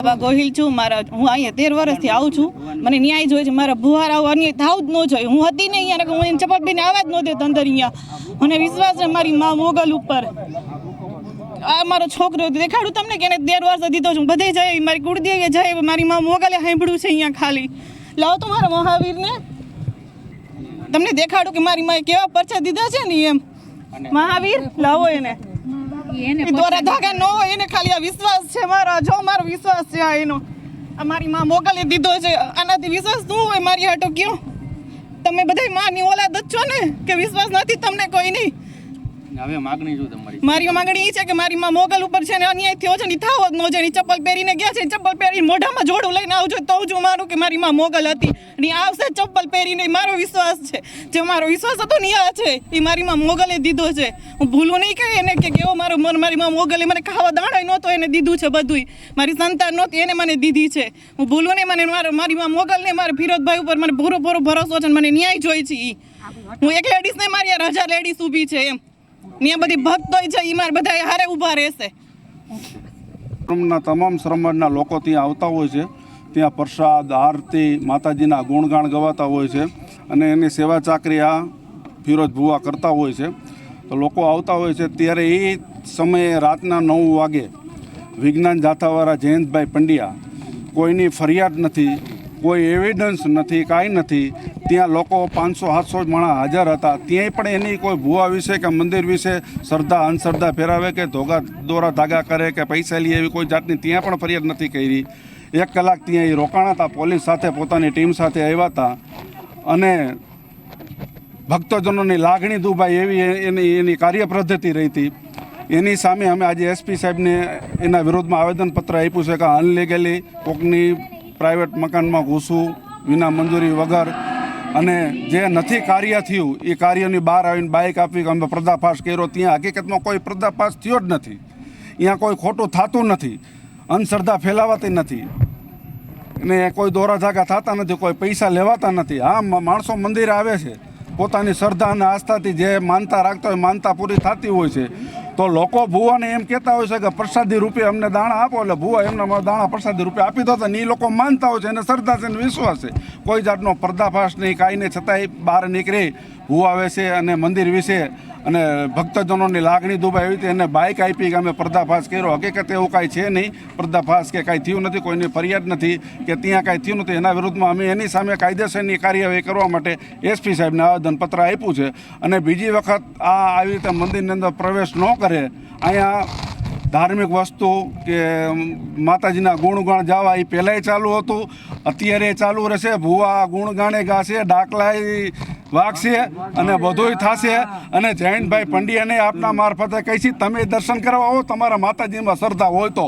બાબા ગોહિલ છું, મારા, હું અહીંયા તેર વર્ષથી આવું છું. મને ન્યાય જોઈએ છે, મારા ભુવાર આવું અન્ય થાવ જ ન જોઈએ. હું હતી નહીં અહીંયા હું એને પહેરીને આવવા જ નહોતી અંદર અહીંયા. મને વિશ્વાસ છે મારી મા મોગલ ઉપર. આ મારો છોકરો દેખાડું તમને કે તેર વર્ષ દીધો છું બધે જાય મારી કુળદેવીએ જાય મારી મા મોગલે સાંભળ્યું છે અહીંયા ખાલી. લાવો તો મારા મહાવીરને. તમને દેખાડું કે મારી માએ કેવા પરચા દીધા છે ને એમ? મહાવીર, લાવો એને. એને દોરા ધાગા ન હોય એને ખાલી આ વિશ્વાસ છે મારો જો મારો વિશ્વાસ છે આ એનો. આ મારી માં મોકલી દીધો છે. આનાથી વિશ્વાસ શું હોય મારી હાટો કયો? તમે બધા માની ઓલાદ જ છો ને કે વિશ્વાસ નથી તમને કોઈ નહીં? હવે માગણી શું તમારી? મારી માંગણી એ છે કે મારી માં મોગલ ઉપર છે ને અન્યાય થયો છે ને થાવ જ ન છે ચપ્પલ પહેરીને ગયા છે ચપ્પલ પહેરીને મોઢામાં જોડું લઈને આવજો તો જ મારું કે મારી માં મોગલ હતી. ને આવશે ચપ્પલ પહેરીને મારો વિશ્વાસ છે. જે મારો વિશ્વાસ હતો ને આ છે. એ મારી માં મોગલે દીધો છે. હું ભૂલું નહીં કહે એને કે કેવો મારો મન, મારી માં મોગલે મને ખાવા દાણા નહોતો એને દીધું છે બધુંય. મારી સંતાન નહોતી, એને મને દીધી છે. હું ભૂલું નહીં, મને મારો, મારી માં મોગલને મારા ફિરોજભાઈ ઉપર મને પૂરો પૂરો ભરોસો છે મને ન્યાય જોઈ છે હું એક લેડીઝ ને મારી હજાર લેડીઝ ઊભી છે એમ. ત્યાં બધી ભક્તોય છે એ મારે બધા હારે ઊભા રહેશે. શ્રમના તમામ શ્રમણના લોકો ત્યાં આવતા હોય છે. ત્યાં પ્રસાદ, આરતી, માતાજીના ગુણગાન ગવાતા હોય છે. અને એની સેવા ચાકરી આ ફિરોજ ભુવા કરતા હોય છે. તો લોકો આવતા હોય છે, ત્યારે એ સમયે રાતના નવ વાગે વિજ્ઞાન જાથાવાળા જયંતભાઈ પંડ્યા કોઈની ફરિયાદ નથી. કોઈ એવિડન્સ નથી, કાંઈ નથી. ત્યાં લોકો પાંચસો, સાતસો માણસ હાજર હતા. ત્યાંય પણ એની કોઈ ભુવા વિશે કે મંદિર વિશે શ્રદ્ધા, અંધશ્રદ્ધા ફેરાવે કે ધોગા દોરા ધાગા કરે કે પૈસા લે એવી કોઈ જાતની ત્યાં પણ ફરિયાદ નથી કરી. એક કલાક ત્યાં એ રોકાણા હતા, પોલીસ સાથે, પોતાની ટીમ સાથે આવ્યા હતા. અને ભક્તજનોની લાગણી દુભાઈ એવી, એની એની કાર્યપદ્ધતિ રહી હતી. એની સામે અમે આજે એસપી સાહેબને એના વિરોધમાં આવેદનપત્ર આપ્યું છે કે અનલીગલી કોકની પ્રાઇવેટ મકાનમાં ઘૂસવું, વિના મંજૂરી વગર અને જે નથી કાર્ય થયું, એ કાર્યની બહાર આવીને બાઇક આપી કે અમે પર્દાફાશ કર્યો, ત્યાં હકીકતમાં કોઈ પર્દાફાશ થયો જ નથી. અહીંયા કોઈ ખોટું થતું નથી, અંધશ્રદ્ધા ફેલાવાતી નથી. ને કોઈ દોરા ધાગા થતા નથી, કોઈ પૈસા લેવાતા નથી. હા માણસો મંદિરે આવે છે. પોતાની શ્રદ્ધા અને આસ્થાથી જે માનતા રાખતા હોય, માનતા પૂરી થતી હોય છે. તો લોકો ભુવાને એમ કહેતા હોય છે કે પ્રસાદી રૂપે અમને દાણા આપો, એટલે ભુવા એમને દાણા પ્રસાદી રૂપે આપી દો. ને એ લોકો માનતા હોય છે અને શ્રદ્ધા છે અને વિશ્વાસ છે. કોઈ જાતનો પર્દાફાશ નહીં, કાંઈ નહીં, છતાંય બહાર નીકળી ભુવા છે અને મંદિર વિશે અને ભક્તજનોની લાગણી દુભાઈ એવી રીતે એને બાઇક આપી કે અમે પર્દાફાશ કર્યો. હકીકત એવું કાંઈ છે નહીં. પર્દાફાશ કે કાંઈ થયું નથી, કોઈની ફરિયાદ નથી કે ત્યાં કાંઈ થયું નથી. એના વિરુદ્ધમાં અમે એની સામે કાયદેસરની કાર્યવાહી કરવા માટે એસપી સાહેબને આવેદનપત્ર આપ્યું છે. અને બીજી વખત આ આવી રીતે મંદિરની અંદર પ્રવેશ ન કરે, અહીંયા ધાર્મિક વસ્તુ કે માતાજીના ગુણગાણ જાવા એ પહેલાંય ચાલુ હતું. અત્યારે ચાલુ રહેશે. ભૂવા ગુણગાણે ગાશે ડાકલા વાગશે અને બધુંય થશે. અને જયંતભાઈ પંડ્યાને આપના મારફતે કહીશી તમે દર્શન કરવા આવો તમારા માતાજીમાં શ્રદ્ધા હોય તો.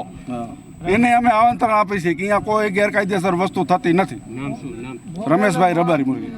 એને અમે આમંત્રણ આપી છીએ કે અહીંયા કોઈ ગેરકાયદેસર વસ્તુ થતી નથી. રમેશભાઈ રબારી મુરગી.